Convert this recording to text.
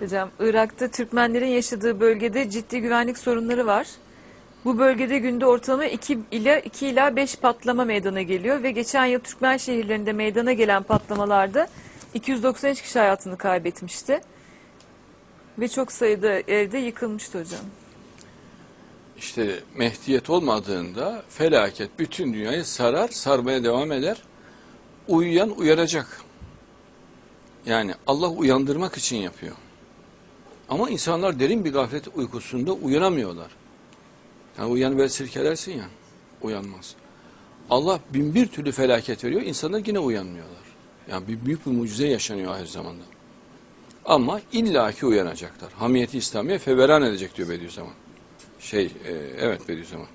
Hocam Irak'ta Türkmenlerin yaşadığı bölgede ciddi güvenlik sorunları var. Bu bölgede günde ortalama 2 ila 2 ila 5 patlama meydana geliyor ve geçen yıl Türkmen şehirlerinde meydana gelen patlamalarda 293 kişi hayatını kaybetmişti. Ve çok sayıda evde yıkılmıştı hocam. İşte mehdiyet olmadığında felaket bütün dünyayı sarar, sarmaya devam eder. Uyuyan uyaracak. Yani Allah uyandırmak için yapıyor. Ama insanlar derin bir gaflet uykusunda uyanamıyorlar. Yani uyanı böyle silkelersin ya, uyanmaz. Allah bin bir türlü felaket veriyor, insanlar yine uyanmıyorlar. Yani bir büyük bir mucize yaşanıyor ahir zamanda. Ama illaki uyanacaklar. Hamiyeti İslamiye feveran edecek diyor Bediüzzaman. Şey, e, evet Bediüzzaman.